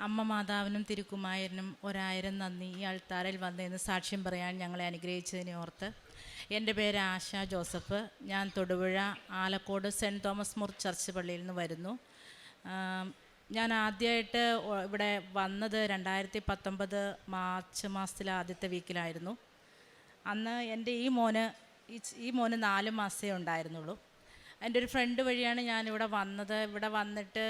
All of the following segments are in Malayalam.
അമ്മ മാതാവിനും തിരുക്കുമാരനും ഒരായിരം നന്ദി. ഈ അൾത്താരയിൽ വന്നതെന്ന് സാക്ഷ്യം പറയാൻ ഞങ്ങളെ അനുഗ്രഹിച്ചതിനെ ഓർത്ത് എന്റെ പേര് ആശ ജോസഫ്. ഞാൻ തൊടുപുഴ ആലക്കോട് സെന്റ് തോമസ് മുർ ചർച്ച് പള്ളിയിൽ നിന്ന് വരുന്നു. ഞാൻ ആദ്യമായിട്ട് ഇവിടെ വന്നത് രണ്ടായിരത്തി പത്തൊമ്പത് മാർച്ച് മാസത്തിലെ ആദ്യത്തെ വീക്കിലായിരുന്നു. അന്ന് എന്റെ ഈ മോന് ഈ മോന് നാല് മാസമേ ഉണ്ടായിരുന്നുള്ളൂ. എന്റെ ഒരു ഫ്രണ്ട് വഴിയാണ് ഞാനിവിടെ വന്നത്. ഇവിടെ വന്നിട്ട്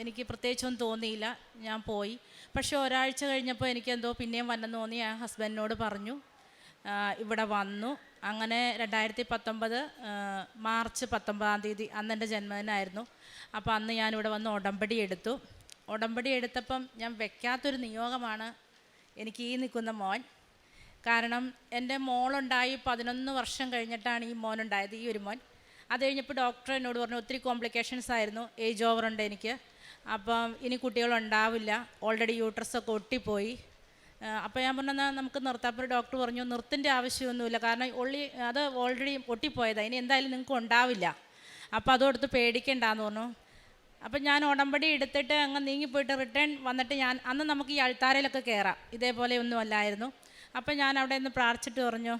എനിക്ക് പ്രത്യേകിച്ചൊന്നും തോന്നിയില്ല. ഞാൻ പോയി. പക്ഷേ ഒരാഴ്ച കഴിഞ്ഞപ്പോൾ എനിക്ക് എന്തോ പിന്നെയും വന്നെന്ന് തോന്നി. ആ ഹസ്ബൻഡിനോട് പറഞ്ഞു ഇവിടെ വന്നു. അങ്ങനെ രണ്ടായിരത്തി പത്തൊമ്പത് മാർച്ച് പത്തൊമ്പതാം തീയതി അന്ന് എന്റെ ജന്മദിനമായിരുന്നു അപ്പോൾ അന്ന് ഞാനിവിടെ വന്ന് ഉടമ്പടി എടുത്തു. ഉടമ്പടി എടുത്തപ്പം ഞാൻ വെക്കാത്തൊരു നിയോഗമാണ് എനിക്ക് ഈ നിൽക്കുന്ന മോൻ. കാരണം എന്റെ മോളുണ്ടായി പതിനൊന്ന് വർഷം കഴിഞ്ഞിട്ടാണ് ഈ മോനുണ്ടായത് ഈ ഒരു മോൻ. അത് കഴിഞ്ഞപ്പോൾ ഡോക്ടർ എന്നോട് പറഞ്ഞു ഒത്തിരി കോംപ്ലിക്കേഷൻസ് ആയിരുന്നു ഏജ് ഓവർ ഉണ്ട് എനിക്ക്. അപ്പം ഇനി കുട്ടികളുണ്ടാവില്ല. Already uterus യൂട്രസൊക്കെ ഒട്ടിപ്പോയി. അപ്പോൾ ഞാൻ പറഞ്ഞാൽ നമുക്ക് നിർത്താം. അപ്പോൾ ഡോക്ടർ പറഞ്ഞു നിർത്തിന്റെ ആവശ്യമൊന്നുമില്ല. കാരണം ഉള്ളി അത് ഓൾറെഡി ഒട്ടിപ്പോയതാണ് ഇനി എന്തായാലും നിങ്ങൾക്ക് ഉണ്ടാവില്ല. അപ്പോൾ അതോടത്ത് പേടിക്കണ്ടെന്ന് പറഞ്ഞു. അപ്പം ഞാൻ ഉടമ്പടി എടുത്തിട്ട് അങ്ങ് നീങ്ങിപ്പോയിട്ട് റിട്ടേൺ വന്നിട്ട് ഞാൻ അന്ന് നമുക്ക് ഈ അൾത്താരയിലൊക്കെ കയറാം ഇതേപോലെ ഒന്നും അല്ലായിരുന്നു. അപ്പം ഞാൻ അവിടെ നിന്ന് പ്രാർത്ഥിച്ചിട്ട് പറഞ്ഞു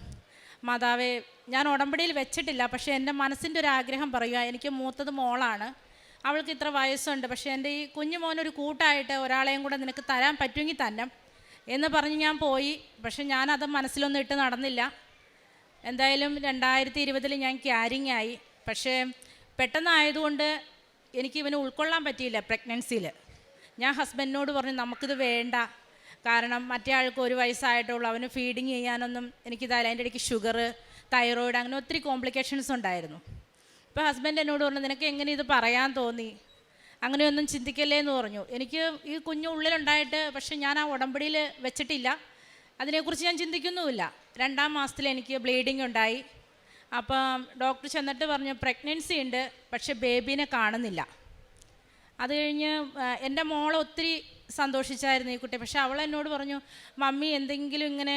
മാതാവേ ഞാൻ ഉടമ്പടിയിൽ വെച്ചിട്ടില്ല. പക്ഷേ എന്റെ മനസ്സിന്റെ ഒരു ആഗ്രഹം പറയുക. എനിക്ക് മൂത്തത് മോളാണ്. അവൾക്ക് ഇത്ര വയസ്സുണ്ട്. പക്ഷേ എന്റെ ഈ കുഞ്ഞു മോനൊരു കൂട്ടായിട്ട് ഒരാളെയും കൂടെ നിനക്ക് തരാൻ പറ്റുമെങ്കിൽ തന്നെ എന്ന് പറഞ്ഞ് ഞാൻ പോയി. പക്ഷെ ഞാനത് മനസ്സിലൊന്നും ഇട്ട് നടന്നില്ല. എന്തായാലും രണ്ടായിരത്തി ഇരുപതിൽ ഞാൻ ക്യാരിങ് ആയി. പക്ഷേ പെട്ടെന്നായതുകൊണ്ട് എനിക്ക് ഇവന് ഉൾക്കൊള്ളാൻ പറ്റിയില്ല പ്രഗ്നൻസിയിൽ ഞാൻ ഹസ്ബൻഡിനോട് പറഞ്ഞു നമുക്കിത് വേണ്ട. കാരണം മറ്റേ ആൾക്ക് ഒരു വയസ്സായിട്ടുള്ളൂ. അവന് ഫീഡിങ് ചെയ്യാനൊന്നും എനിക്കിതായാലും അതിന്റെ ഇടയ്ക്ക് ഷുഗർ തൈറോയിഡ് അങ്ങനെ ഒത്തിരി കോംപ്ലിക്കേഷൻസ് ഉണ്ടായിരുന്നു. ഇപ്പോൾ ഹസ്ബൻഡ് എന്നോട് പറഞ്ഞു നിനക്ക് എങ്ങനെ ഇത് പറയാൻ തോന്നി? അങ്ങനെയൊന്നും ചിന്തിക്കല്ലേ എന്ന് പറഞ്ഞു. എനിക്ക് ഈ കുഞ്ഞു ഉള്ളിലുണ്ടായിട്ട് പക്ഷെ ഞാൻ ആ ഉടമ്പടിയിൽ വെച്ചിട്ടില്ല. അതിനെക്കുറിച്ച് ഞാൻ ചിന്തിക്കുന്നുമില്ല. രണ്ടാം മാസത്തിൽ എനിക്ക് ബ്ലീഡിങ് ഉണ്ടായി. അപ്പം ഡോക്ടർ ചെന്നിട്ട് പറഞ്ഞു പ്രഗ്നൻസി ഉണ്ട് പക്ഷെ ബേബീനെ കാണുന്നില്ല. അത് കഴിഞ്ഞ് എന്റെ മോളെ ഒത്തിരി സന്തോഷിച്ചായിരുന്നു ഈ കുട്ടി. പക്ഷെ അവൾ എന്നോട് പറഞ്ഞു മമ്മി എന്തെങ്കിലും ഇങ്ങനെ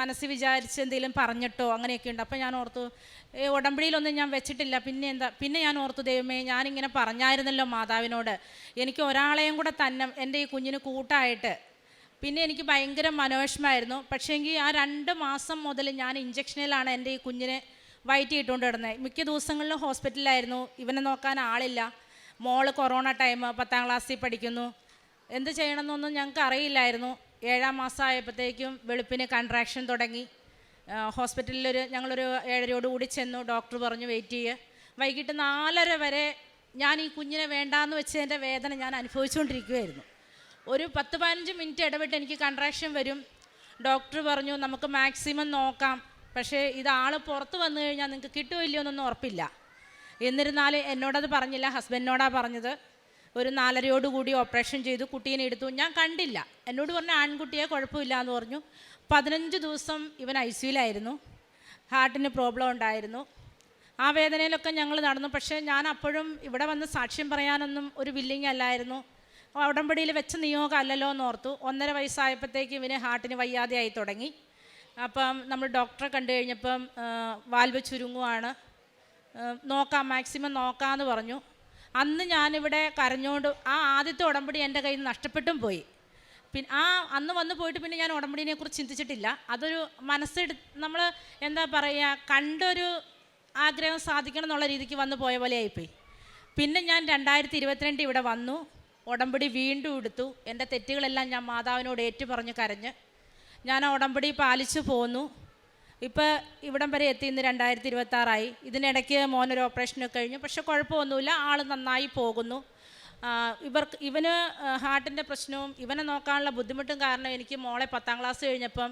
മനസ്സ് വിചാരിച്ച് എന്തെങ്കിലും പറഞ്ഞിട്ടോ? അങ്ങനെയൊക്കെ ഉണ്ട്. അപ്പോൾ ഞാൻ ഓർത്തു "ഏ, ഉടമ്പടിയിലൊന്നും ഞാൻ വെച്ചിട്ടില്ല. പിന്നെ എന്താ പിന്നെ ഞാൻ ഓർത്തു ദൈവമേ ഞാനിങ്ങനെ പറഞ്ഞായിരുന്നല്ലോ മാതാവിനോട്. എനിക്ക് ഒരാളെയും കൂടെ തന്നെ എന്റെ ഈ കുഞ്ഞിന് കൂട്ടായിട്ട്. പിന്നെ എനിക്ക് ഭയങ്കര മനോഷമായിരുന്നു. പക്ഷേങ്കിൽ ആ രണ്ട് മാസം മുതൽ ഞാൻ ഇഞ്ചക്ഷനിലാണ് എന്റെ ഈ കുഞ്ഞിനെ വയറ്റിയിട്ടുകൊണ്ട് കിടന്നത്. മിക്ക ദിവസങ്ങളിലും ഹോസ്പിറ്റലിലായിരുന്നു. ഇവനെ നോക്കാൻ ആളില്ല. മോൾ കൊറോണ ടൈം പത്താം ക്ലാസ്സിൽ പഠിക്കുന്നു. എന്ത് ചെയ്യണമെന്നൊന്നും ഞങ്ങൾക്ക് അറിയില്ലായിരുന്നു ഏഴാം മാസമായപ്പോഴത്തേക്കും വെളുപ്പിന് കൺട്രാക്ഷൻ തുടങ്ങി. ഹോസ്പിറ്റലിലൊരു ഞങ്ങളൊരു ഏഴരയോട് കൂടി ചെന്നു ഡോക്ടർ പറഞ്ഞു വെയിറ്റ് ചെയ്യുക വൈകിട്ട് നാലര വരെ ഞാൻ ഈ കുഞ്ഞിനെ വേണ്ടാന്ന് വെച്ചതിന്റെ വേദന ഞാൻ അനുഭവിച്ചുകൊണ്ടിരിക്കുകയായിരുന്നു ഒരു പത്ത് പതിനഞ്ച് മിനിറ്റ് ഇടവിട്ട് എനിക്ക് കൺട്രാക്ഷൻ വരും. ഡോക്ടർ പറഞ്ഞു നമുക്ക് മാക്സിമം നോക്കാം. പക്ഷേ ഇത് ആൾ പുറത്ത് വന്നു കഴിഞ്ഞാൽ നിങ്ങൾക്ക് കിട്ടുമോ എന്നൊന്നും ഉറപ്പില്ല. എന്നിരുന്നാലും എന്നോടത് പറഞ്ഞില്ല ഹസ്ബൻഡിനോടാണ് പറഞ്ഞത്. ഒരു നാലരയോട് കൂടി ഓപ്പറേഷൻ ചെയ്തു കുട്ടീനെ എടുത്തു. ഞാൻ കണ്ടില്ല. എന്നോട് പറഞ്ഞു ആൺകുട്ടിയെ കുഴപ്പമില്ല എന്ന് പറഞ്ഞു. പതിനഞ്ച് ദിവസം ഇവൻ ഐ സിയിലായിരുന്നു. ഹാർട്ടിന് പ്രോബ്ലം ഉണ്ടായിരുന്നു. ആ വേദനയിലൊക്കെ ഞങ്ങൾ നടന്നു. പക്ഷേ ഞാൻ അപ്പോഴും ഇവിടെ വന്ന് സാക്ഷ്യം പറയാനൊന്നും ഒരു വില്ലിങ് അല്ലായിരുന്നു. ഉടമ്പടിയിൽ വെച്ച നിയോഗം അല്ലല്ലോ എന്ന് ഓർത്തു. ഒന്നര വയസ്സായപ്പോഴത്തേക്ക് ഇവന് ഹാർട്ടിന് വയ്യാതെയായി തുടങ്ങി. അപ്പം നമ്മൾ ഡോക്ടറെ കണ്ടു കഴിഞ്ഞപ്പം വാൽവ് ചുരുങ്ങുവാണ്. നോക്കാം മാക്സിമം നോക്കാമെന്ന് പറഞ്ഞു. അന്ന് ഞാനിവിടെ കരഞ്ഞുകൊണ്ട് ആ ആദ്യത്തെ ഉടമ്പടി എന്റെ കയ്യിൽ നിന്ന് നഷ്ടപ്പെട്ടും പോയി. പിന്നെ ആ അന്ന് വന്നു പോയിട്ട് പിന്നെ ഞാൻ ഉടമ്പടിനെ കുറിച്ച് ചിന്തിച്ചിട്ടില്ല. അതൊരു മനസ്സെടു നമ്മൾ എന്താ പറയുക കണ്ടൊരു ആഗ്രഹം സാധിക്കണം എന്നുള്ള രീതിക്ക് വന്നു പോയ പോലെ ആയിപ്പോയി. പിന്നെ ഞാൻ രണ്ടായിരത്തി ഇരുപത്തിരണ്ട് ഇവിടെ വന്നു ഉടമ്പടി വീണ്ടും എടുത്തു. എന്റെ തെറ്റുകളെല്ലാം ഞാൻ മാതാവിനോട് ഏറ്റു പറഞ്ഞ് കരഞ്ഞ് ഞാൻ ആ ഉടമ്പടി പാലിച്ചു പോന്നു. ഇപ്പോൾ ഇവിടം വരെ എത്തി ഇന്ന് രണ്ടായിരത്തി ഇരുപത്തി ആറായി ഇതിനിടയ്ക്ക് മോനൊരു ഓപ്പറേഷനൊക്കെ കഴിഞ്ഞു. പക്ഷെ കുഴപ്പമൊന്നുമില്ല. ആൾ നന്നായി പോകുന്നു. ഇവർക്ക് ഇവന് ഹാർട്ടിന്റെ പ്രശ്നവും ഇവനെ നോക്കാനുള്ള ബുദ്ധിമുട്ടും കാരണം എനിക്ക് മോളെ പത്താം ക്ലാസ് കഴിഞ്ഞപ്പം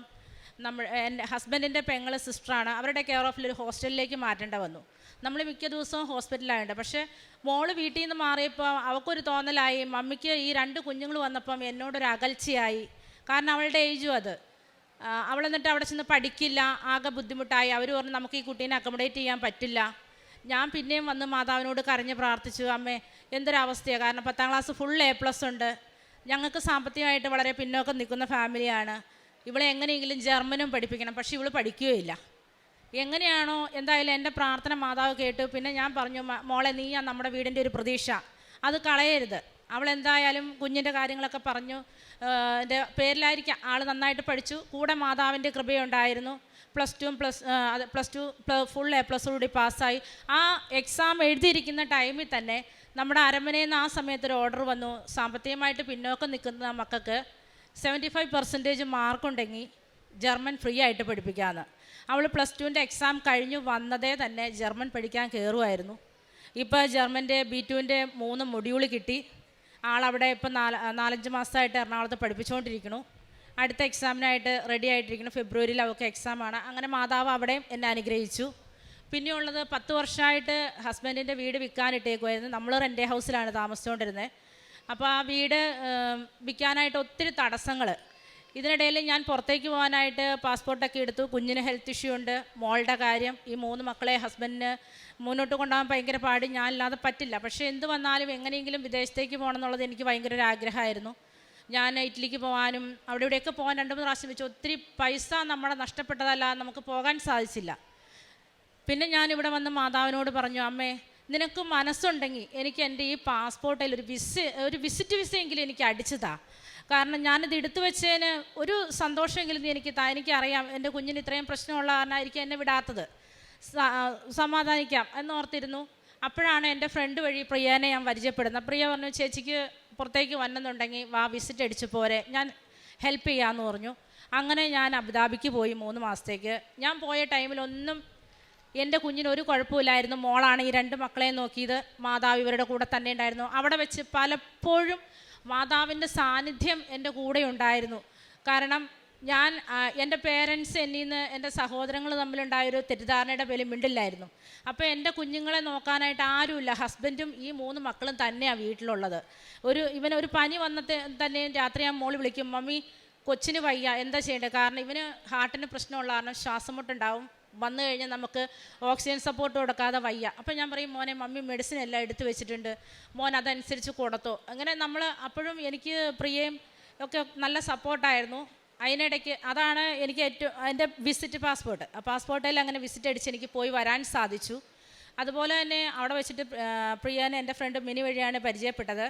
നമ്മൾ എന്റെ ഹസ്ബൻഡിന്റെ പെങ്ങൾ സിസ്റ്ററാണ്. അവരുടെ കെയർ ഓഫിൽ ഒരു ഹോസ്റ്റലിലേക്ക് മാറ്റേണ്ട വന്നു. നമ്മൾ മിക്ക ദിവസവും ഹോസ്പിറ്റലായുണ്ട്. പക്ഷേ മോൾ വീട്ടിൽ നിന്ന് മാറിയപ്പോൾ അവൾക്കൊരു തോന്നലായി. മമ്മിക്ക് ഈ രണ്ട് കുഞ്ഞുങ്ങൾ വന്നപ്പം എന്നോടൊരു അകൽച്ചയായി. കാരണം അവളുടെ ഏജും അത്. അവൾ എന്നിട്ട് അവിടെ ചെന്ന് പഠിക്കില്ല. ആകെ ബുദ്ധിമുട്ടായി. അവർ പറഞ്ഞു നമുക്ക് ഈ കുട്ടീനെ അക്കോമഡേറ്റ് ചെയ്യാൻ പറ്റില്ല. ഞാൻ പിന്നെയും വന്ന് മാതാവിനോട് കരഞ്ഞ് പ്രാർത്ഥിച്ചു. അമ്മേ എന്തൊരവസ്ഥയാണ് കാരണം പത്താം ക്ലാസ് ഫുൾ എ പ്ലസ് ഉണ്ട്. ഞങ്ങൾക്ക് സാമ്പത്തികമായിട്ട് വളരെ പിന്നോക്കം നിൽക്കുന്ന ഫാമിലിയാണ് ഇവളെ എങ്ങനെയെങ്കിലും ജർമ്മനും പഠിപ്പിക്കണം. പക്ഷേ ഇവൾ പഠിക്കുകയില്ല എങ്ങനെയാണോ എന്തായാലും എന്റെ പ്രാർത്ഥന മാതാവ് കേട്ടു. പിന്നെ ഞാൻ പറഞ്ഞു "മ- മോളെ നീയാ നമ്മുടെ വീടിന്റെ ഒരു പ്രതീക്ഷ. അത് കളയരുത്. അവൾ എന്തായാലും കുഞ്ഞിന്റെ കാര്യങ്ങളൊക്കെ പറഞ്ഞു. എന്റെ പേരിലായിരിക്കാം ആൾ നന്നായിട്ട് പഠിച്ചു. കൂടെ മാതാവിന്റെ കൃപയുണ്ടായിരുന്നു. പ്ലസ് ടു പ്ലസ് അത് plus two full A plus കൂടി പാസ്സായി. ആ എക്സാം എഴുതിയിരിക്കുന്ന ടൈമിൽ തന്നെ നമ്മുടെ അരമനയിൽ നിന്ന് ആ സമയത്ത് ഒരു ഓർഡർ വന്നു. സാമ്പത്തികമായിട്ട് പിന്നോക്കം നിൽക്കുന്ന മക്കൾക്ക് സെവന്റി ഫൈവ് പെർസെന്റേജ് മാർക്കുണ്ടെങ്കിൽ ജർമ്മൻ ഫ്രീ ആയിട്ട് പഠിപ്പിക്കാമെന്ന് അവൾ പ്ലസ് ടുവിന്റെ എക്സാം കഴിഞ്ഞു വന്നതേ തന്നെ ജർമ്മൻ പഠിക്കാൻ കയറുമായിരുന്നു ഇപ്പോൾ ജർമ്മന്റെ ബി ടുവിന്റെ മൂന്ന് മൊഡ്യൂൾ കിട്ടി. ആളവിടെ ഇപ്പം നാല് നാലഞ്ച് മാസമായിട്ട് എറണാകുളത്ത് പഠിപ്പിച്ചുകൊണ്ടിരിക്കുന്നു അടുത്ത എക്സാമിനായിട്ട് റെഡി ആയിട്ടിരിക്കുന്നു. ഫെബ്രുവരിയിൽ അവൾക്ക് എക്സാമാണ് അങ്ങനെ മാതാവ് അവിടെയും എന്നെ അനുഗ്രഹിച്ചു. പിന്നെയുള്ളത് പത്ത് വർഷമായിട്ട് ഹസ്ബൻഡിന്റെ വീട് വിൽക്കാനിട്ടേക്കുമായിരുന്നു നമ്മൾ റെന്റെ ഹൗസിലാണ് താമസിച്ചുകൊണ്ടിരുന്നത് അപ്പോൾ ആ വീട് വിൽക്കാനായിട്ട് ഒത്തിരി തടസ്സങ്ങൾ ഇതിനിടയിൽ ഞാൻ പുറത്തേക്ക് പോകാനായിട്ട് പാസ്പോർട്ടൊക്കെ എടുത്തു. കുഞ്ഞിന് ഹെൽത്ത് ഇഷ്യൂ ഉണ്ട്. മോളുടെ കാര്യം ഈ മൂന്ന് മക്കളെ ഹസ്ബൻഡിന് മുന്നോട്ട് കൊണ്ടുപോകാൻ ഭയങ്കര പാട്. ഞാനില്ലാതെ പറ്റില്ല. പക്ഷേ എന്ത് വന്നാലും എങ്ങനെയെങ്കിലും വിദേശത്തേക്ക് പോകണം എന്നുള്ളത് എനിക്ക് ഭയങ്കര ഒരു ആഗ്രഹമായിരുന്നു. ഞാൻ ഇറ്റലിക്ക് പോകാനും അവിടെ ഇവിടെയൊക്കെ പോകാൻ രണ്ട് മൂന്ന് പ്രാവശ്യം വെച്ചു. ഒത്തിരി പൈസ നമ്മളെ നഷ്ടപ്പെട്ടതല്ല നമുക്ക് പോകാൻ സാധിച്ചില്ല. പിന്നെ ഞാൻ ഇവിടെ വന്ന് മാതാവിനോട് പറഞ്ഞു അമ്മേ നിനക്ക് മനസ്സുണ്ടെങ്കിൽ എനിക്ക് എന്റെ ഈ പാസ്പോർട്ടിൽ ഒരു വിസ ഒരു വിസിറ്റ് വിസയെങ്കിലും എനിക്ക് അടിച്ചതാ. കാരണം ഞാനിത് എടുത്തു വെച്ചതിന് ഒരു സന്തോഷമെങ്കിലും എനിക്ക് എനിക്ക് അറിയാം എന്റെ കുഞ്ഞിന് ഇത്രയും പ്രശ്നമുള്ള കാരണമായിരിക്കും എന്നെ വിടാത്തത്. സമാധാനിക്കാം എന്നോർത്തിരുന്നു അപ്പോഴാണ് എന്റെ ഫ്രണ്ട് വഴി പ്രിയനെ ഞാൻ പരിചയപ്പെടുന്നത്. പ്രിയ പറഞ്ഞു ചേച്ചിക്ക് പുറത്തേക്ക് വന്നെന്നുണ്ടെങ്കിൽ വാ വിസിറ്റ് അടിച്ച് പോരെ. ഞാൻ ഹെൽപ്പ് ചെയ്യാമെന്ന് പറഞ്ഞു. അങ്ങനെ ഞാൻ അബുദാബിക്ക് പോയി മൂന്ന് മാസത്തേക്ക്. ഞാൻ പോയ ടൈമിലൊന്നും എന്റെ കുഞ്ഞിന് ഒരു കുഴപ്പമില്ലായിരുന്നു. മോളാണ് ഈ രണ്ട് മക്കളെയും നോക്കിയത്. മാതാവ് ഇവരുടെ കൂടെ തന്നെ ഉണ്ടായിരുന്നു. അവിടെ വെച്ച് പലപ്പോഴും മാതാവിന്റെ സാന്നിധ്യം എന്റെ കൂടെ ഉണ്ടായിരുന്നു. കാരണം ഞാൻ എന്റെ പേരൻസ് എന്നിൽ നിന്ന് എന്റെ സഹോദരങ്ങൾ തമ്മിലുണ്ടായൊരു തെറ്റിദ്ധാരണയുടെ പേരിൽ മിണ്ടില്ലായിരുന്നു. അപ്പോൾ എന്റെ കുഞ്ഞുങ്ങളെ നോക്കാനായിട്ട് ആരുമില്ല. ഹസ്ബൻഡും ഈ മൂന്ന് മക്കളും തന്നെയാണ് വീട്ടിലുള്ളത്. ഒരു ഇവന് ഒരു പനി വന്നത്തെ തന്നെ രാത്രി ഞാൻ മോളി വിളിക്കും മമ്മി കൊച്ചിന് വയ്യ. എന്താ ചെയ്യേണ്ടത്? കാരണം ഇവന് ഹാർട്ടിന് പ്രശ്നമുള്ള കാരണം ശ്വാസം മുട്ടുണ്ടാവും. വന്നു കഴിഞ്ഞാൽ നമുക്ക് ഓക്സിജൻ സപ്പോർട്ട് കൊടുക്കാതെ വയ്യ. അപ്പം ഞാൻ പറയും മോനെ മമ്മി മെഡിസിൻ എല്ലാം എടുത്തു വെച്ചിട്ടുണ്ട്. മോൻ അതനുസരിച്ച് കൊടുത്തോ. അങ്ങനെ നമ്മൾ അപ്പോഴും എനിക്ക് പ്രിയയും ഒക്കെ നല്ല സപ്പോർട്ടായിരുന്നു അതിനിടയ്ക്ക് അതാണ് എനിക്ക് ഏറ്റവും എന്റെ വിസിറ്റ് പാസ്പോർട്ട് ആ പാസ്പോർട്ടിൽ അങ്ങനെ വിസിറ്റ് അടിച്ച് എനിക്ക് പോയി വരാൻ സാധിച്ചു. അതുപോലെ തന്നെ അവിടെ വെച്ചിട്ട് പ്രിയനെ എന്റെ ഫ്രണ്ട് മിനി വഴിയാണ് പരിചയപ്പെട്ടത്.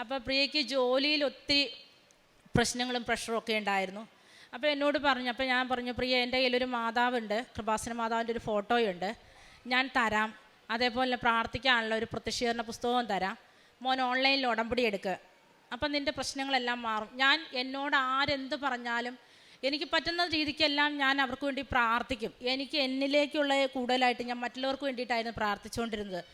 അപ്പോൾ പ്രിയയ്ക്ക് ജോലിയിൽ ഒത്തിരി പ്രശ്നങ്ങളും പ്രഷറും ഒക്കെ ഉണ്ടായിരുന്നു. അപ്പോൾ എന്നോട് പറഞ്ഞു അപ്പോൾ ഞാൻ പറഞ്ഞു പ്രിയ എന്റെ കയ്യിലൊരു മാതാവുണ്ട് കൃപാസന മാതാവിന്റെ ഒരു ഫോട്ടോയുണ്ട് ഞാൻ തരാം. അതേപോലെ പ്രാർത്ഥിക്കാനുള്ള ഒരു പ്രത്യക്ഷീകരണ പുസ്തകവും തരാം. മോൻ ഓൺലൈനിൽ ഉടമ്പടി എടുക്കുക അപ്പം നിന്റെ പ്രശ്നങ്ങളെല്ലാം മാറും. ഞാൻ എന്നോട് ആരെന്ത് പറഞ്ഞാലും എനിക്ക് പറ്റുന്ന രീതിക്കെല്ലാം ഞാൻ അവർക്ക് വേണ്ടി പ്രാർത്ഥിക്കും. എനിക്ക് എന്നിലേക്കുള്ള കൂടുതലായിട്ട് ഞാൻ മറ്റുള്ളവർക്ക് വേണ്ടിയിട്ടായിരുന്നു പ്രാർത്ഥിച്ചുകൊണ്ടിരുന്നത്.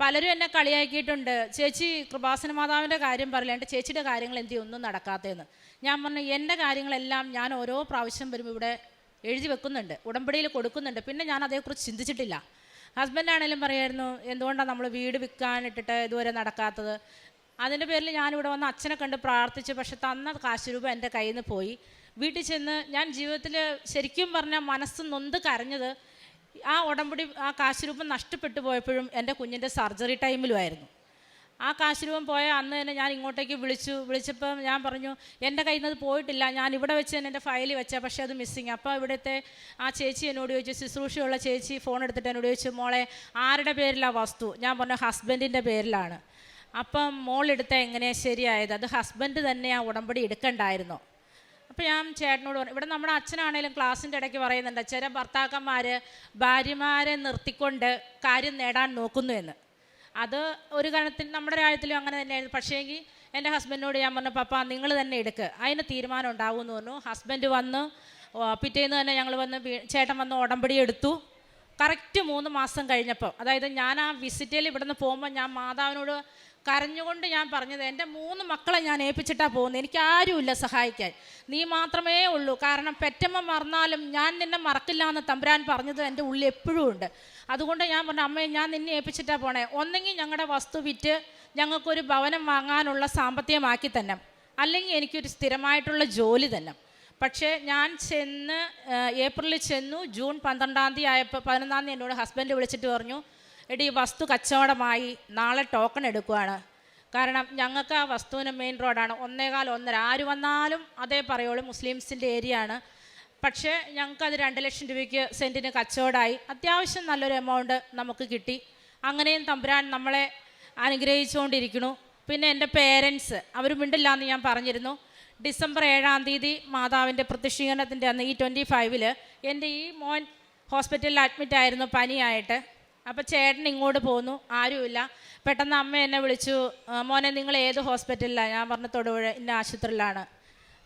പലരും എന്നെ കളിയാക്കിയിട്ടുണ്ട്. ചേച്ചി കൃപാസന മാതാവിന്റെ കാര്യം പറയില്ല എന്റെ ചേച്ചിയുടെ കാര്യങ്ങൾ എന്തി ഒന്നും നടക്കാത്തതെന്ന് ഞാൻ പറഞ്ഞു എന്റെ കാര്യങ്ങളെല്ലാം ഞാൻ ഓരോ പ്രാവശ്യം വരുമ്പോൾ ഇവിടെ എഴുതി വെക്കുന്നുണ്ട് ഉടമ്പടിയിൽ കൊടുക്കുന്നുണ്ട്. പിന്നെ ഞാൻ അതേക്കുറിച്ച് ചിന്തിച്ചിട്ടില്ല. ഹസ്ബൻഡ് ആണെങ്കിലും പറയായിരുന്നു എന്തുകൊണ്ടാണ് നമ്മൾ വീട് വിൽക്കാനിട്ടിട്ട് ഇതുവരെ നടക്കാത്തത്? അതിന്റെ പേരിൽ ഞാനിവിടെ വന്ന് അച്ഛനെ കണ്ട് പ്രാർത്ഥിച്ചു പക്ഷെ തന്ന കാശ് രൂപ എന്റെ കയ്യിൽ നിന്ന് പോയി. വീട്ടിൽ ചെന്ന് ഞാൻ ജീവിതത്തിൽ ശരിക്കും പറഞ്ഞാൽ മനസ്സ് നൊന്ത് കരഞ്ഞത് ആ ഉടമ്പടി ആ കാശുരൂപം നഷ്ടപ്പെട്ടു പോയപ്പോഴും എന്റെ കുഞ്ഞിന്റെ സർജറി ടൈമിലുമായിരുന്നു ആ കാശുരൂപം പോയ അന്ന് തന്നെ ഞാൻ ഇങ്ങോട്ടേക്ക് വിളിച്ചു. വിളിച്ചപ്പോൾ ഞാൻ പറഞ്ഞു എന്റെ കയ്യിൽ നിന്ന് പോയിട്ടില്ല. ഞാൻ ഇവിടെ വെച്ച് തന്നെ എന്റെ ഫയലിൽ വെച്ചാൽ പക്ഷേ അത് മിസ്സിങ്. അപ്പോൾ ഇവിടുത്തെ ആ ചേച്ചി എന്നോട് ചോദിച്ചു ശുശ്രൂഷയുള്ള ചേച്ചി ഫോൺ എടുത്തിട്ട് എന്നോട് ചോദിച്ചു മോളെ ആരുടെ പേരിലാണ് വസ്തു? ഞാൻ പറഞ്ഞു ഹസ്ബൻഡിന്റെ പേരിലാണ്. അപ്പം മോളെടുത്ത എങ്ങനെയാണ് ശരിയായത്? അത് ഹസ്ബൻഡ് തന്നെ ആ ഉടമ്പടി എടുക്കണ്ടായിരുന്നോ? അപ്പോൾ ഞാൻ ചേട്ടനോട് പറഞ്ഞു ഇവിടെ നമ്മുടെ അച്ഛനാണേലും ക്ലാസ്സിന്റെ ഇടയ്ക്ക് പറയുന്നുണ്ട് ചില ഭർത്താക്കന്മാർ ഭാര്യമാരെ നിർത്തിക്കൊണ്ട് കാര്യം നേടാൻ നോക്കുന്നു എന്ന്. അത് ഒരു കണത്തിൽ നമ്മുടെ രാജ്യത്തിലും അങ്ങനെ തന്നെയായിരുന്നു. പക്ഷേങ്കിൽ എന്റെ ഹസ്ബൻഡിനോട് ഞാൻ പറഞ്ഞു പപ്പ നിങ്ങൾ തന്നെ എടുക്ക് അതിന് തീരുമാനം ഉണ്ടാവും എന്ന് പറഞ്ഞു. ഹസ്ബൻഡ് വന്ന് പിറ്റേന്ന് തന്നെ ഞങ്ങൾ വന്ന് ചേട്ടൻ വന്ന് ഉടമ്പടി എടുത്തു. കറക്റ്റ് മൂന്ന് മാസം കഴിഞ്ഞപ്പോൾ അതായത് ഞാൻ ആ വിസിറ്റിൽ ഇവിടുന്ന് പോകുമ്പോൾ ഞാൻ മാതാവിനോട് കരഞ്ഞുകൊണ്ട് ഞാൻ പറഞ്ഞത് എന്റെ മൂന്ന് മക്കളെ ഞാൻ ഏൽപ്പിച്ചിട്ടാണ് പോകുന്നത്. എനിക്ക് ആരുമില്ല സഹായിക്കാൻ. നീ മാത്രമേ ഉള്ളൂ. കാരണം പെറ്റമ്മ മറന്നാലും ഞാൻ നിന്നെ മറക്കില്ല എന്ന് തമ്പുരാൻ പറഞ്ഞത് എന്റെ ഉള്ളിൽ എപ്പോഴും ഉണ്ട്. അതുകൊണ്ട് ഞാൻ പറഞ്ഞു അമ്മയെ ഞാൻ നിന്നെ ഏൽപ്പിച്ചിട്ടാണ് പോണേ. ഒന്നെങ്കിൽ ഞങ്ങളുടെ വസ്തു വിറ്റ് ഞങ്ങൾക്കൊരു ഭവനം വാങ്ങാനുള്ള സാമ്പത്തികമാക്കി തന്നെ അല്ലെങ്കിൽ എനിക്കൊരു സ്ഥിരമായിട്ടുള്ള ജോലി തന്നെ പക്ഷേ ഞാൻ ചെന്ന് ഏപ്രിലിൽ ചെന്നു. ജൂൺ പന്ത്രണ്ടാം തീയതി ആയപ്പോൾ പതിനൊന്നാം തീയതി എന്നോട് ഹസ്ബൻഡ് വിളിച്ചിട്ട് പറഞ്ഞു എടി വസ്തു കച്ചവടമായി നാളെ ടോക്കൺ എടുക്കുകയാണ് കാരണം ഞങ്ങൾക്ക് ആ വസ്തുവിന് മെയിൻ റോഡാണ് ഒന്നേകാൽ ഒന്നര. ആര് വന്നാലും അതേ പറയുള്ളൂ മുസ്ലിംസിന്റെ ഏരിയ ആണ്. പക്ഷേ ഞങ്ങൾക്ക് അത് രണ്ട് ലക്ഷം രൂപയ്ക്ക് സെന്റിന് കച്ചവടമായി. അത്യാവശ്യം നല്ലൊരു എമൗണ്ട് നമുക്ക് കിട്ടി. അങ്ങനെയും തമ്പുരാൻ നമ്മളെ അനുഗ്രഹിച്ചുകൊണ്ടിരിക്കുന്നു. പിന്നെ എന്റെ പേരൻസ് അവർ മിണ്ടില്ല എന്ന് ഞാൻ പറഞ്ഞിരുന്നു. ഡിസംബർ ഏഴാം തീയതി മാതാവിന്റെ പ്രതിഷ്ഠീകരണത്തിന്റെ അന്ന് ഈ ട്വന്റി ഫൈവിൽ എന്റെ ഈ മോൻ ഹോസ്പിറ്റലിൽ അഡ്മിറ്റ് ആയിരുന്നു പനിയായിട്ട്. അപ്പോൾ ചേട്ടൻ ഇങ്ങോട്ട് പോന്നു. ആരുമില്ല. പെട്ടെന്ന് അമ്മ എന്നെ വിളിച്ചു "ആ, മോനെ നിങ്ങൾ ഏത് ഹോസ്പിറ്റലിലാണ് ഞാൻ പറഞ്ഞ തൊടുപുഴ ഇന്ന ആശുപത്രിയിലാണ്.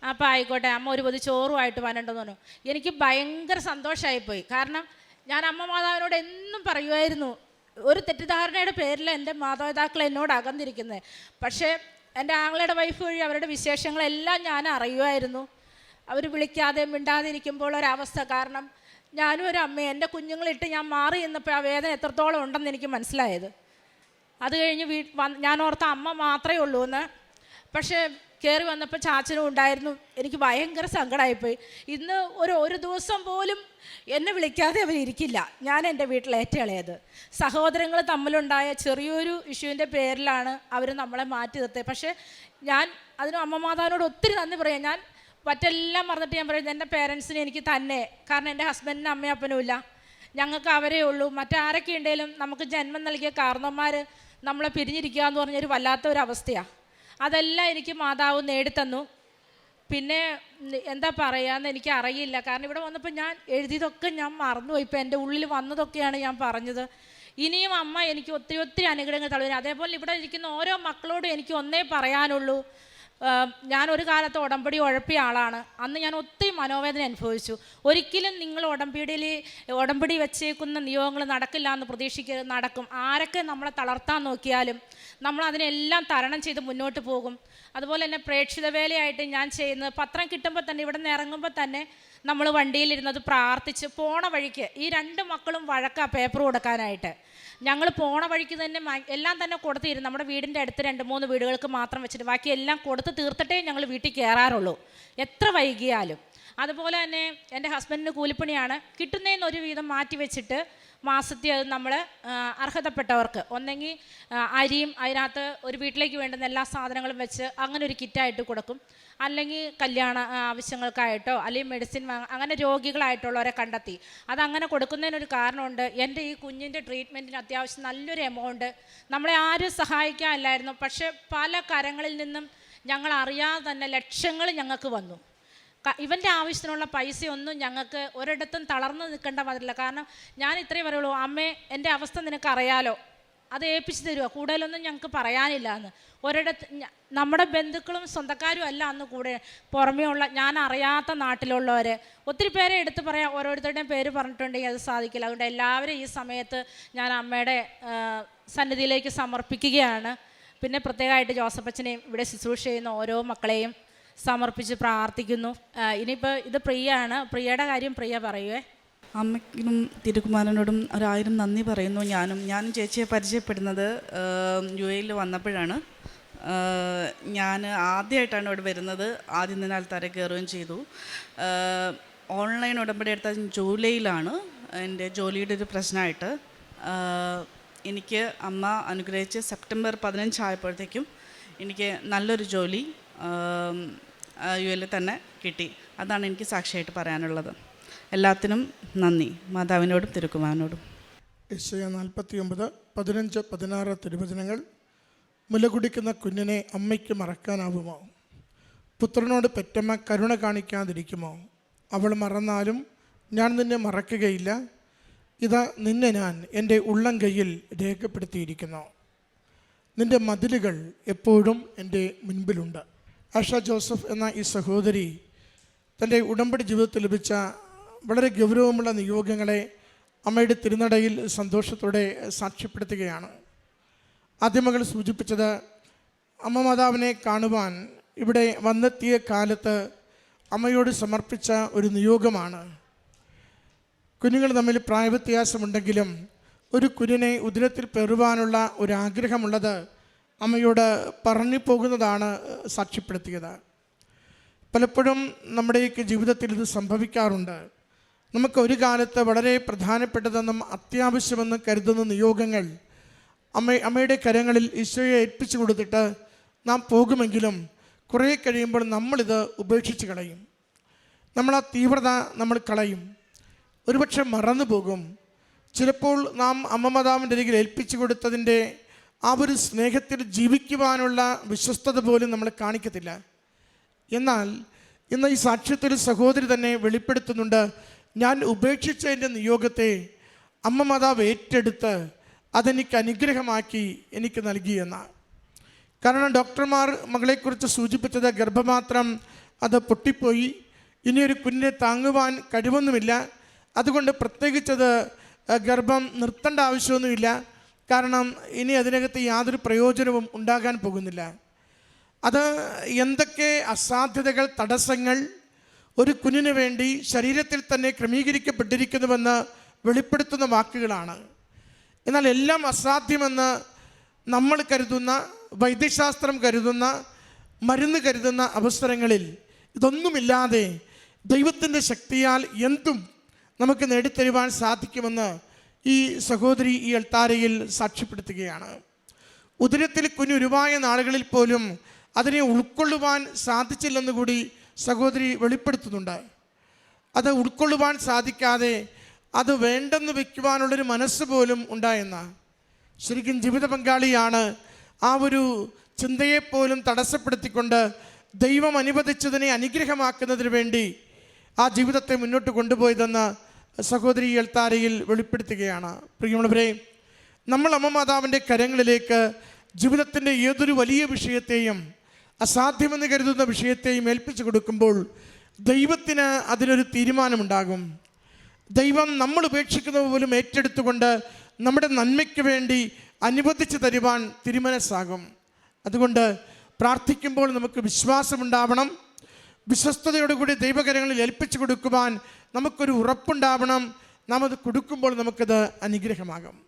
അപ്പോൾ ആയിക്കോട്ടെ അമ്മ ഒരു പൊതു ചോറുമായിട്ട് വരണ്ടെന്ന് പറഞ്ഞു. എനിക്ക് ഭയങ്കര സന്തോഷമായിപ്പോയി കാരണം ഞാൻ അമ്മ മാതാവിനോട് എന്നും പറയുമായിരുന്നു ഒരു തെറ്റിദ്ധാരണയുടെ പേരിൽ എന്റെ മാതാപിതാക്കൾ എന്നോട് അകന്നിരിക്കുന്നത് പക്ഷേ എന്റെ ആങ്ങളുടെ വൈഫ് വഴി അവരുടെ വിശേഷങ്ങളെല്ലാം ഞാൻ അറിയുമായിരുന്നു. അവർ വിളിക്കാതെ മിണ്ടാതിരിക്കുമ്പോൾ ഒരവസ്ഥ. കാരണം ഞാനും ഒരു അമ്മ എന്റെ കുഞ്ഞുങ്ങളിട്ട് ഞാൻ മാറി എന്നപ്പോൾ ആ വേദന എത്രത്തോളം ഉണ്ടെന്ന് എനിക്ക് മനസ്സിലായത്. അത് കഴിഞ്ഞ് വീ ഞാൻ ഓർത്ത അമ്മ മാത്രമേ ഉള്ളൂ എന്ന്. പക്ഷേ കയറി വന്നപ്പോൾ ചാച്ചനും ഉണ്ടായിരുന്നു. എനിക്ക് ഭയങ്കര സങ്കടമായിപ്പോയി. ഇന്ന് ഒരു ഒരു ദിവസം പോലും എന്നെ വിളിക്കാതെ അവർ ഇരിക്കില്ല. ഞാൻ എന്റെ വീട്ടിൽ ഏറ്റളയത് സഹോദരങ്ങൾ തമ്മിലുണ്ടായ ചെറിയൊരു ഇഷ്യൂവിന്റെ പേരിലാണ് അവർ നമ്മളെ മാറ്റി നിർത്തിയത്. പക്ഷേ ഞാൻ അതിന് അമ്മമാതാവിനോട് ഒത്തിരി നന്ദി പറയാം. ഞാൻ മറ്റെല്ലാം മറന്നിട്ട് ഞാൻ പറയുന്നത് എന്റെ പേരൻസിന് എനിക്ക് തന്നെ. കാരണം എന്റെ ഹസ്ബൻഡിനും അമ്മയും അപ്പനും ഇല്ല. ഞങ്ങൾക്ക് അവരേ ഉള്ളൂ. മറ്റാരൊക്കെ ഉണ്ടെങ്കിലും നമുക്ക് ജന്മം നൽകിയ കാരണന്മാർ നമ്മളെ പിരിഞ്ഞിരിക്കുക എന്ന് പറഞ്ഞൊരു വല്ലാത്ത ഒരു അവസ്ഥയാണ് അതെല്ലാം എനിക്ക് മാതാവ് നേടിത്തന്നു. പിന്നെ എന്താ പറയുകയെന്ന് എനിക്ക് അറിയില്ല കാരണം ഇവിടെ വന്നപ്പോൾ ഞാൻ എഴുതിയതൊക്കെ ഞാൻ മറന്നുപോയി. ഇപ്പം എന്റെ ഉള്ളിൽ വന്നതൊക്കെയാണ് ഞാൻ പറഞ്ഞത്. ഇനിയും അമ്മ എനിക്ക് ഒത്തിരി ഒത്തിരി അനുഗ്രഹങ്ങൾ തള്ളുവരും അതേപോലെ ഇവിടെ ഇരിക്കുന്ന ഓരോ മക്കളോടും എനിക്ക് ഒന്നേ പറയാനുള്ളൂ. ഞാൻ ഒരു കാലത്ത് ഉടമ്പടി ഉഴപ്പിയ ആളാണ്. അന്ന് ഞാൻ ഒത്തിരി മനോവേദന അനുഭവിച്ചു. ഒരിക്കലും നിങ്ങൾ ഉടമ്പടിയിൽ ഉടമ്പടി വെച്ചേക്കുന്ന നിയോഗങ്ങൾ നടക്കില്ല എന്ന് പ്രതീക്ഷിക്കരുത് നടക്കും. ആരൊക്കെ നമ്മളെ തളർത്താൻ നോക്കിയാലും നമ്മൾ അതിനെല്ലാം തരണം ചെയ്ത് മുന്നോട്ട് പോകും. അതുപോലെ തന്നെ പ്രേക്ഷിത വേലയായിട്ട് ഞാൻ ചെയ്യുന്നത് പത്രം കിട്ടുമ്പോൾ തന്നെ ഇവിടെ നിന്ന് ഇറങ്ങുമ്പോൾ തന്നെ നമ്മൾ വണ്ടിയിലിരുന്നത് പ്രാർത്ഥിച്ച് പോണ വഴിക്ക് ഈ രണ്ട് മക്കളും വഴക്കാ പേപ്പർ കൊടുക്കാനായിട്ട്. ഞങ്ങൾ പോണ വഴിക്ക് തന്നെ എല്ലാം തന്നെ കൊടുത്തിരുന്നു. നമ്മുടെ വീടിന്റെ അടുത്ത് രണ്ട് മൂന്ന് വീടുകൾക്ക് മാത്രം വെച്ചിട്ട് ബാക്കി എല്ലാം കൊടുത്ത് തീർത്തിട്ടേ ഞങ്ങൾ വീട്ടിൽ കയറാറുള്ളൂ എത്ര വൈകിയാലും. അതുപോലെ തന്നെ എന്റെ ഹസ്ബൻഡിന് കൂലിപ്പണിയാണ്. കിട്ടുന്നതിന് ഒരു വീതം മാറ്റി വെച്ചിട്ട് മാസത്തിൽ അത് നമ്മൾ അർഹതപ്പെട്ടവർക്ക് ഒന്നെങ്കിൽ അരിയും അതിനകത്ത് ഒരു വീട്ടിലേക്ക് വേണ്ടുന്ന എല്ലാ സാധനങ്ങളും വെച്ച് അങ്ങനെ ഒരു കിറ്റായിട്ട് കൊടുക്കും. അല്ലെങ്കിൽ കല്യാണ ആവശ്യങ്ങൾക്കായിട്ടോ അല്ലെങ്കിൽ മെഡിസിൻ അങ്ങനെ രോഗികളായിട്ടുള്ളവരെ കണ്ടെത്തി. അതങ്ങനെ കൊടുക്കുന്നതിനൊരു കാരണമുണ്ട്. എന്റെ ഈ കുഞ്ഞിന്റെ ട്രീറ്റ്മെന്റിന് അത്യാവശ്യം നല്ലൊരു എമൗണ്ട് നമ്മളെ ആരും സഹായിക്കാനില്ലായിരുന്നു. പക്ഷേ പല കരങ്ങളിൽ നിന്നും ഞങ്ങൾ അറിയാതെ തന്നെ ലക്ഷങ്ങൾ ഞങ്ങൾക്ക് വന്നു. ഇവന്റെ ആവശ്യത്തിനുള്ള ഒന്നും ഞങ്ങൾക്ക് ഒരിടത്തും തളർന്നു നിൽക്കേണ്ട പാടില്ല കാരണം ഞാൻ ഇത്രയും പറയുള്ളൂ അമ്മേ എന്റെ അവസ്ഥ നിനക്ക് അറിയാലോ അത് ഏൽപ്പിച്ച് തരുമോ കൂടുതലൊന്നും ഞങ്ങൾക്ക് പറയാനില്ല എന്ന് ഒരിടത്ത് നമ്മുടെ ബന്ധുക്കളും സ്വന്തക്കാരും അല്ല അന്ന് കൂടെ പുറമേ ഉള്ള ഞാൻ അറിയാത്ത നാട്ടിലുള്ളവർ ഒത്തിരി പേരെ എടുത്ത് പറയാം ഓരോരുത്തരുടെയും പേര് പറഞ്ഞിട്ടുണ്ടെങ്കിൽ അത് സാധിക്കില്ല. അതുകൊണ്ട് എല്ലാവരും ഈ സമയത്ത് ഞാൻ അമ്മയുടെ സന്നിധിയിലേക്ക് സമർപ്പിക്കുകയാണ്. പിന്നെ പ്രത്യേകമായിട്ട് ജോസഫച്ചനെയും ഇവിടെ ശുശ്രൂഷ ചെയ്യുന്ന ഓരോ മക്കളെയും സമർപ്പിച്ച് പ്രാർത്ഥിക്കുന്നു. ഇനിയിപ്പോൾ ഇത് പ്രിയയാണ്. പ്രിയയുടെ കാര്യം പ്രിയ പറയുവേ. അമ്മയ്ക്കും തിരുകുമാരനോടും ഒരായിരം നന്ദി പറയുന്നു. ഞാനും ഞാനും ചേച്ചിയെ പരിചയപ്പെടുന്നത് യു എയിൽ വന്നപ്പോഴാണ്. ഞാൻ ആദ്യമായിട്ടാണ് ഇവിടെ വരുന്നത്. ആദ്യം തന്നെ ആൾത്താരെ കയറുകയും ചെയ്തു. ഓൺലൈൻ ഉടമ്പടി എടുത്ത ജൂലൈയിലാണ് എന്റെ ജോലിയുടെ ഒരു പ്രശ്നമായിട്ട്. എനിക്ക് അമ്മ അനുഗ്രഹിച്ച് സെപ്റ്റംബർ പതിനഞ്ചായപ്പോഴത്തേക്കും എനിക്ക് നല്ലൊരു ജോലി യു എല്ലിൽ തന്നെ കിട്ടി. അതാണ് എനിക്ക് സാക്ഷിയായിട്ട് പറയാനുള്ളത്. എല്ലാത്തിനും നന്ദി. മാതാവിനോടും തിരുക്കുമാരനോടും. യശയ നാൽപ്പത്തി ഒമ്പത് പതിനഞ്ച് പതിനാറ് തിരുവചനങ്ങൾ. മുല കുടിക്കുന്ന കുഞ്ഞിനെ അമ്മയ്ക്ക് മറക്കാനാവുമോ? പുത്രനോട് പെറ്റമ്മ കരുണ കാണിക്കാതിരിക്കുമോ? അവൾ മറന്നാലും ഞാൻ നിന്നെ മറക്കുകയില്ല. ഇതാ നിന്നെ ഞാൻ എന്റെ ഉള്ളം കയ്യിൽ രേഖപ്പെടുത്തിയിരിക്കുന്നു. നിന്റെ മതിലുകൾ എപ്പോഴും എന്റെ മുൻപിലുണ്ട്. ആഷ ജോസഫ് എന്ന ഈ സഹോദരി തന്റെ ഉടമ്പടി ജീവിതത്തിൽ ലഭിച്ച വളരെ ഗൗരവമുള്ള നിയോഗങ്ങളെ അമ്മയുടെ തിരുനടയിൽ സന്തോഷത്തോടെ സാക്ഷ്യപ്പെടുത്തുകയാണ്. ആദ്യമകൾ സൂചിപ്പിച്ചത് അമ്മ മാതാവിനെ കാണുവാൻ ഇവിടെ വന്നെത്തിയ കാലത്ത് അമ്മയോട് സമർപ്പിച്ച ഒരു നിയോഗമാണ്. കുഞ്ഞുങ്ങൾ തമ്മിൽ പ്രായവ്യത്യാസമുണ്ടെങ്കിലും ഒരു കുഞ്ഞിനെ ഉദരത്തിൽ പെറുവാനുള്ള ഒരാഗ്രഹമുള്ളത് അമ്മയോട് പറഞ്ഞു പോകുന്നതാണ് സാക്ഷ്യപ്പെടുത്തിയത്. പലപ്പോഴും നമ്മുടെയൊക്കെ ജീവിതത്തിൽ ഇത് സംഭവിക്കാറുണ്ട്. നമുക്ക് ഒരു കാലത്ത് വളരെ പ്രധാനപ്പെട്ടതെന്നും അത്യാവശ്യമെന്നും കരുതുന്ന നിയോഗങ്ങൾ അമ്മ അമ്മയുടെ കരങ്ങളിൽ ഈശോയെ ഏൽപ്പിച്ചു കൊടുത്തിട്ട് നാം പോകുമെങ്കിലും കുറേ കഴിയുമ്പോൾ നമ്മളിത് ഉപേക്ഷിച്ച് കളയും. നമ്മൾ ആ തീവ്രത നമ്മൾ കളയും. ഒരുപക്ഷെ മറന്നു പോകും ചിലപ്പോൾ നാം അമ്മമതാവിന്റെ അരികിൽ ഏൽപ്പിച്ചു കൊടുത്തതിന്റെ ആ ഒരു സ്നേഹത്തിൽ ജീവിക്കുവാനുള്ള വിശ്വസ്തത പോലും നമ്മൾ കാണിക്കത്തില്ല. എന്നാൽ ഇന്ന് ഈ സാക്ഷ്യത്തിൽ സഹോദരി തന്നെ വെളിപ്പെടുത്തുന്നുണ്ട്. ഞാൻ ഉപേക്ഷിച്ച എന്റെ നിയോഗത്തെ അമ്മ മാതാവ് ഏറ്റെടുത്ത് അതെനിക്ക് അനുഗ്രഹമാക്കി എനിക്ക് നൽകിയെന്ന കാരണം ഡോക്ടർമാർ മകളെക്കുറിച്ച് സൂചിപ്പിച്ചത് ഗർഭപാത്രം അത് പൊട്ടിപ്പോയി. ഇനിയൊരു കുഞ്ഞിനെ താങ്ങുവാൻ കഴിവൊന്നുമില്ല. അതുകൊണ്ട് പ്രത്യേകിച്ചത് ഗർഭം നിർത്തേണ്ട ആവശ്യമൊന്നുമില്ല. കാരണം ഇനി അതിനകത്ത് യാതൊരു പ്രയോജനവും ഉണ്ടാകാൻ പോകുന്നില്ല. അത് എന്തൊക്കെ അസാധ്യതകൾ തടസ്സങ്ങൾ ഒരു കുഞ്ഞിനു വേണ്ടി ശരീരത്തിൽ തന്നെ ക്രമീകരിക്കപ്പെട്ടിരിക്കുന്നുവെന്ന് വെളിപ്പെടുത്തുന്ന വാക്കുകളാണ്. എന്നാൽ എല്ലാം അസാധ്യമെന്ന് നമ്മൾ കരുതുന്ന വൈദ്യശാസ്ത്രം കരുതുന്ന മരുന്ന് കരുതുന്ന അവസരങ്ങളിൽ ഇതൊന്നുമില്ലാതെ ദൈവത്തിന്റെ ശക്തിയാൽ എന്തും നമുക്ക് നേടിത്തരുവാൻ സാധിക്കുമെന്ന് ഈ സഹോദരി ഈ അൾത്താരയിൽ സാക്ഷ്യപ്പെടുത്തുകയാണ്. ഉദരത്തിൽ കുഞ്ഞുരുവായ നാളുകളിൽ പോലും അതിനെ ഉൾക്കൊള്ളുവാൻ സാധിച്ചില്ലെന്ന് കൂടി സഹോദരി വെളിപ്പെടുത്തുന്നുണ്ട്. അത് ഉൾക്കൊള്ളുവാൻ സാധിക്കാതെ അത് വേണ്ടെന്ന് വെക്കുവാനുള്ളൊരു മനസ്സ് പോലും ഉണ്ടായെന്ന ശരിക്കും ജീവിത പങ്കാളിയാണ് ആ ഒരു ചിന്തയെപ്പോലും തടസ്സപ്പെടുത്തിക്കൊണ്ട് ദൈവം അനുവദിച്ചതിനെ അനുഗ്രഹമാക്കുന്നതിന് വേണ്ടി ആ ജീവിതത്തെ മുന്നോട്ട് കൊണ്ടുപോയതെന്ന് സഹോദരി എൽത്താരയിൽ വെളിപ്പെടുത്തുകയാണ്. പ്രിയമുള്ളവരെ നമ്മൾ അമ്മ മാതാവിന്റെ കരങ്ങളിലേക്ക് ജീവിതത്തിന്റെ ഏതൊരു വലിയ വിഷയത്തെയും അസാധ്യമെന്ന് കരുതുന്ന വിഷയത്തെയും ഏൽപ്പിച്ചു കൊടുക്കുമ്പോൾ ദൈവത്തിന് അതിനൊരു തീരുമാനമുണ്ടാകും. ദൈവം നമ്മൾ ഉപേക്ഷിക്കുന്നത് പോലും ഏറ്റെടുത്തുകൊണ്ട് നമ്മുടെ നന്മയ്ക്ക് വേണ്ടി അനുവദിച്ചു തരുവാൻ തിരുമനസ്സാകും. അതുകൊണ്ട് പ്രാർത്ഥിക്കുമ്പോൾ നമുക്ക് വിശ്വാസമുണ്ടാവണം. വിശ്വസ്തയോടുകൂടി ദൈവകരങ്ങളിൽ ഏൽപ്പിച്ചു കൊടുക്കുവാൻ നമുക്കൊരു ഉറപ്പുണ്ടാവണം. നാം അത് കൊടുക്കുമ്പോൾ നമുക്കത് അനുഗ്രഹമാകും.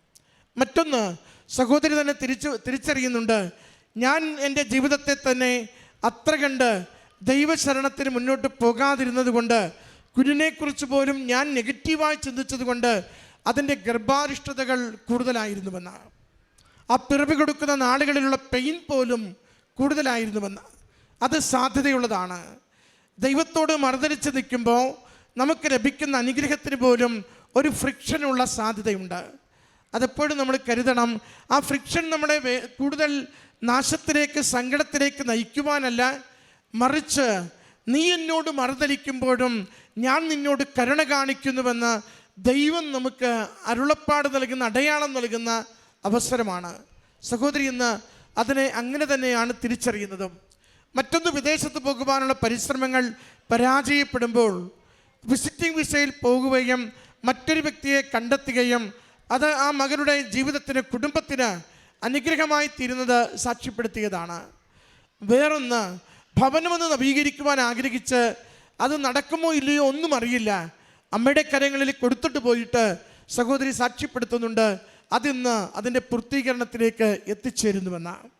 മറ്റൊന്ന് സഹോദരി തന്നെ തിരിച്ചു തിരിച്ചറിയുന്നുണ്ട്. ഞാൻ എന്റെ ജീവിതത്തെ തന്നെ അത്ര കണ്ട് ദൈവശരണത്തിന് മുന്നോട്ട് പോകാതിരുന്നത് കൊണ്ട് കുഞ്ഞിനെക്കുറിച്ച് പോലും ഞാൻ നെഗറ്റീവായി ചിന്തിച്ചത് കൊണ്ട് അതിന്റെ ഗർഭാരിഷ്ടതകൾ കൂടുതലായിരുന്നുവെന്നാണ് ആ പിറവി കൊടുക്കുന്ന നാളുകളിലുള്ള പെയിൻ പോലും കൂടുതലായിരുന്നുവെന്ന്. അത് സാധ്യതയുള്ളതാണ്. ദൈവത്തോട് മറുതരിച്ച് നിൽക്കുമ്പോൾ നമുക്ക് ലഭിക്കുന്ന അനുഗ്രഹത്തിന് പോലും ഒരു ഫ്രിക്ഷനുള്ള സാധ്യതയുണ്ട്. അതെപ്പോഴും നമ്മൾ കരുതണം. ആ ഫ്രിക്ഷൻ നമ്മുടെ കൂടുതൽ നാശത്തിലേക്ക് സങ്കടത്തിലേക്ക് നയിക്കുവാനല്ല മറിച്ച് നീ എന്നോട് മറുതലിക്കുമ്പോഴും ഞാൻ നിന്നോട് കരുണ കാണിക്കുന്നുവെന്ന് ദൈവം നമുക്ക് അരുളപ്പാട് നൽകുന്ന അടയാളം നൽകുന്ന അവസരമാണ്. സഹോദരി ഇന്ന് അതിനെ അങ്ങനെ തന്നെയാണ് തിരിച്ചറിയുന്നതും. മറ്റൊന്ന് വിദേശത്ത് പോകുവാനുള്ള പരിശ്രമങ്ങൾ പരാജയപ്പെടുമ്പോൾ വിസിറ്റിംഗ് വിസയിൽ പോകുകയും മറ്റൊരു വ്യക്തിയെ കണ്ടെത്തുകയും അത് ആ മകനുടെ ജീവിതത്തിന് കുടുംബത്തിന് അനുഗ്രഹമായി തീരുന്നത് സാക്ഷ്യപ്പെടുത്തിയതാണ്. വേറൊന്ന് ഭവനമൊന്ന് നവീകരിക്കുവാൻ ആഗ്രഹിച്ച് അത് നടക്കുമോ ഇല്ലയോ ഒന്നും അറിയില്ല. അമ്മയുടെ കരങ്ങളിൽ കൊടുത്തിട്ട് പോയിട്ട് സഹോദരി സാക്ഷ്യപ്പെടുത്തുന്നുണ്ട്. അതിന്ന് അതിന്റെ പൂർത്തീകരണത്തിലേക്ക് എത്തിച്ചേരുന്നുവെന്നാണ്.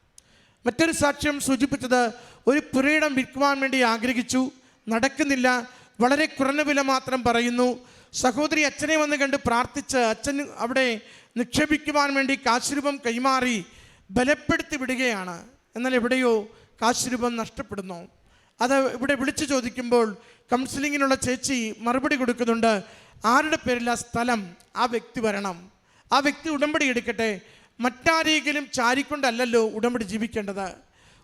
മറ്റൊരു സാക്ഷ്യം സൂചിപ്പിച്ചത് ഒരു പുരയിടം വിൽക്കുവാൻ വേണ്ടി ആഗ്രഹിച്ചു. നടക്കുന്നില്ല. വളരെ കുറഞ്ഞ വില മാത്രം പറയുന്നു. സഹോദരി അച്ഛനെ വന്ന് കണ്ട് പ്രാർത്ഥിച്ച് അച്ഛൻ അവിടെ നിക്ഷേപിക്കുവാൻ വേണ്ടി കാശുരൂപം കൈമാറി ബലപ്പെടുത്തി വിടുകയാണ്. എന്നാൽ എവിടെയോ കാശുരൂപം നഷ്ടപ്പെടുന്നു. അത് ഇവിടെ വിളിച്ചു ചോദിക്കുമ്പോൾ കൗൺസിലിങ്ങിനുള്ള ചേച്ചി മറുപടി കൊടുക്കുന്നുണ്ട്. ആരുടെ പേരില്ല സ്ഥലം? ആ വ്യക്തി വരണം. ആ വ്യക്തി ഉടമ്പടി എടുക്കട്ടെ. മറ്റാരെങ്കിലും ചാരിക്കൊണ്ടല്ലല്ലോ ഉടമ്പടി ജീവിക്കേണ്ടത്.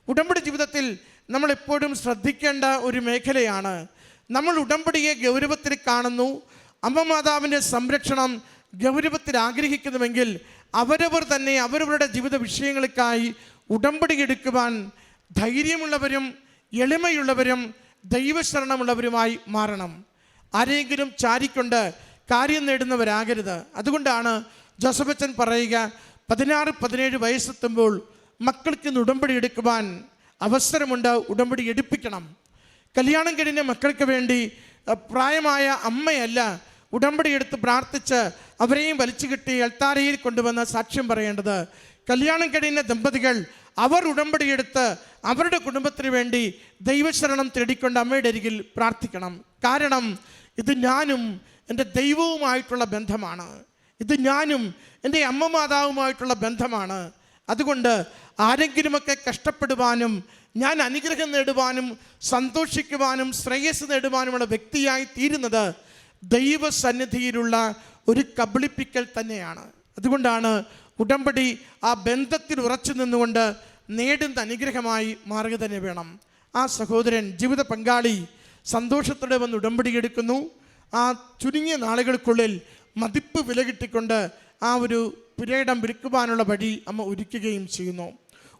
ഉടമ്പടി ജീവിതത്തിൽ നമ്മളെപ്പോഴും ശ്രദ്ധിക്കേണ്ട ഒരു മേഖലയാണ്. നമ്മൾ ഉടമ്പടിയെ ഗൗരവത്തിൽ കാണുന്നു. അമ്മമാതാവിന്റെ സംരക്ഷണം ഗൗരവത്തിൽ ആഗ്രഹിക്കുന്നുവെങ്കിൽ അവരവർ തന്നെ അവരവരുടെ ജീവിത വിഷയങ്ങൾക്കായി ഉടമ്പടി എടുക്കുവാൻ ധൈര്യമുള്ളവരും എളിമയുള്ളവരും ദൈവശരണമുള്ളവരുമായി മാറണം. ആരെങ്കിലും ചാരിക്കൊണ്ട് കാര്യം നേടുന്നവരാകരുത്. അതുകൊണ്ടാണ് ജോസഫച്ചൻ പറയുക പതിനാറ് പതിനേഴ് വയസ്സെത്തുമ്പോൾ മക്കൾക്ക് ഇന്ന് ഉടമ്പടി എടുക്കുവാൻ അവസരമുണ്ട്. ഉടമ്പടി എടുപ്പിക്കണം. കല്യാണം കഴിഞ്ഞ മക്കൾക്ക് വേണ്ടി പ്രായമായ അമ്മയല്ല ഉടമ്പടി എടുത്ത് പ്രാർത്ഥിച്ച് അവരെയും വലിച്ചു കെട്ടി എൽത്താരയിൽ കൊണ്ടുവന്ന് സാക്ഷ്യം പറയേണ്ടത്. കല്യാണം കഴിഞ്ഞ ദമ്പതികൾ അവർ ഉടമ്പടി എടുത്ത് അവരുടെ കുടുംബത്തിന് വേണ്ടി ദൈവശരണം തേടിക്കൊണ്ട് അമ്മയുടെ അരികിൽ പ്രാർത്ഥിക്കണം. കാരണം ഇത് ഞാനും എന്റെ ദൈവവുമായിട്ടുള്ള ബന്ധമാണ്. ഇത് ഞാനും എന്റെ അമ്മ മാതാവുമായിട്ടുള്ള ബന്ധമാണ്. അതുകൊണ്ട് ആരെങ്കിലുമൊക്കെ കഷ്ടപ്പെടുവാനും ഞാൻ അനുഗ്രഹം നേടുവാനും സന്തോഷിക്കുവാനും ശ്രേയസ് നേടുവാനുമുള്ള വ്യക്തിയായി തീരുന്നത് ദൈവസന്നിധിയിലുള്ള ഒരു കബളിപ്പിക്കൽ തന്നെയാണ്. അതുകൊണ്ടാണ് ഉടമ്പടി ആ ബന്ധത്തിൽ ഉറച്ചു നിന്നുകൊണ്ട് നേടുന്ന അനുഗ്രഹമായി മാറുക തന്നെ വേണം. ആ സഹോദരൻ ജീവിത പങ്കാളി സന്തോഷത്തോടെ വന്ന് ഉടമ്പടി എടുക്കുന്നു. ആ ചുരുങ്ങിയ നാളുകൾക്കുള്ളിൽ മതിപ്പ് വില കിട്ടിക്കൊണ്ട് ആ ഒരു പുരയിടം വിൽക്കുവാനുള്ള വഴി അമ്മ ഒരുക്കുകയും ചെയ്യുന്നു.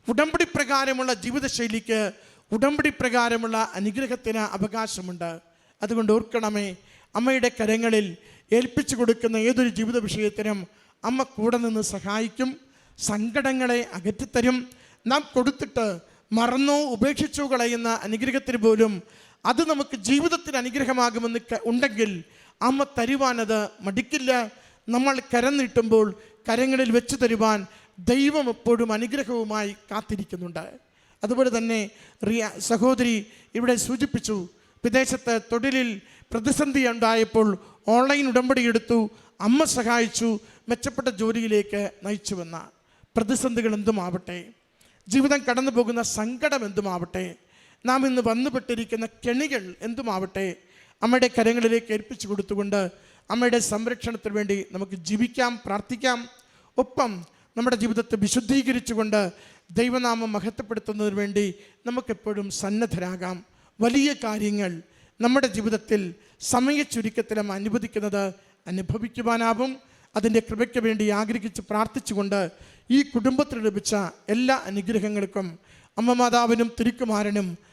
ഉടമ്പടി പ്രകാരമുള്ള ജീവിതശൈലിക്ക് ഉടമ്പടി പ്രകാരമുള്ള അനുഗ്രഹത്തിന് അവകാശമുണ്ട്. അതുകൊണ്ട് ഓർക്കണമേ അമ്മയുടെ കരങ്ങളിൽ ഏൽപ്പിച്ചു കൊടുക്കുന്ന ഏതൊരു ജീവിത വിഷയത്തിനും അമ്മ കൂടെ നിന്ന് സഹായിക്കും സങ്കടങ്ങളെ അകറ്റിത്തരും. നാം കൊടുത്തിട്ട് മറന്നോ ഉപേക്ഷിച്ചോ കളയുന്ന അനുഗ്രഹത്തിന് പോലും അത് നമുക്ക് ജീവിതത്തിന് അനുഗ്രഹമാകുമെന്ന് ഉണ്ടെങ്കിൽ അമ്മ തരുവാനത് മടിക്കില്ല. നമ്മൾ കരം നീട്ടുമ്പോൾ കരങ്ങളിൽ വെച്ച് തരുവാൻ ദൈവം എപ്പോഴും അനുഗ്രഹവുമായി കാത്തിരിക്കുന്നുണ്ട്. അതുപോലെ തന്നെ റിയ സഹോദരി ഇവിടെ സൂചിപ്പിച്ചു വിദേശത്ത് തൊഴിലിൽ പ്രതിസന്ധി ഉണ്ടായപ്പോൾ ഓൺലൈൻ ഉടമ്പടി എടുത്തു അമ്മ സഹായിച്ചു മെച്ചപ്പെട്ട ജോലിയിലേക്ക് നയിച്ചുവെന്ന പ്രതിസന്ധികൾ എന്തുമാവട്ടെ? ജീവിതം കടന്നു പോകുന്ന സങ്കടം എന്തുമാവട്ടെ? നാം ഇന്ന് വന്നുപെട്ടിരിക്കുന്ന കെണികൾ എന്തുമാവട്ടെ അമ്മയുടെ കരങ്ങളിലേക്ക് ഏൽപ്പിച്ചു കൊടുത്തുകൊണ്ട് അമ്മയുടെ സംരക്ഷണത്തിന് വേണ്ടി നമുക്ക് ജീവിക്കാം പ്രാർത്ഥിക്കാം. ഒപ്പം നമ്മുടെ ജീവിതത്തെ വിശുദ്ധീകരിച്ചുകൊണ്ട് ദൈവനാമം മഹത്വപ്പെടുത്തുന്നതിന് വേണ്ടി നമുക്കെപ്പോഴും സന്നദ്ധരാകാം. വലിയ കാര്യങ്ങൾ നമ്മുടെ ജീവിതത്തിൽ സമയ നമ്മൾ അനുവദിക്കുന്നത് അനുഭവിക്കുവാനാവും. അതിന്റെ കൃപയ്ക്ക് വേണ്ടി ആഗ്രഹിച്ച് പ്രാർത്ഥിച്ചുകൊണ്ട് ഈ കുടുംബത്തിന് ലഭിച്ച എല്ലാ അനുഗ്രഹങ്ങൾക്കും അമ്മമാതാവിനും തിരുക്കുമാരനും